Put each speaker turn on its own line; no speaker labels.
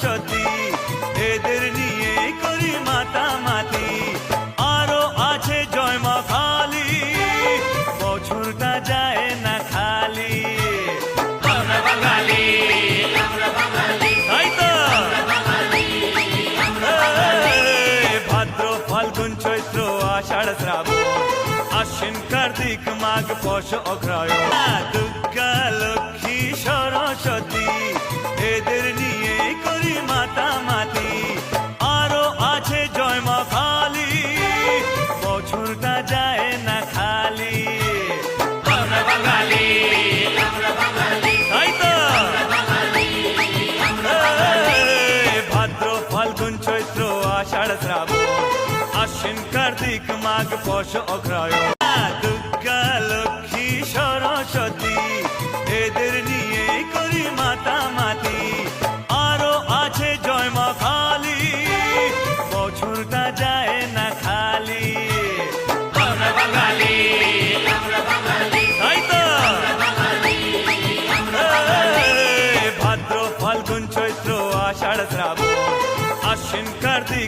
সরস্বতী এদের নিয়ে করি মাতামাতি। আরও আছে জয় মা খালি বছরটা যায় না খালি। ভাদ্র ফাল্গুন চৈত্র আষাঢ় শ্রাবণ, আশ্বিন কার্তিক মাঘ পশ অগ্রায় বছরটা যায় না খালি। আমরা বাঙালি তাই তো? ভাদ্র ফাল্গুন চৈত্র আষাঢ় শ্রাবণ আশ্বিন কার্তিক মাঘ পশ অগ্রায়ণ দুর্গা লক্ষ্মী সরস্বতী এদের ফাল্গুন চৈত্র আষাঢ় শ্রাবণ আশ্বিন কার্তিক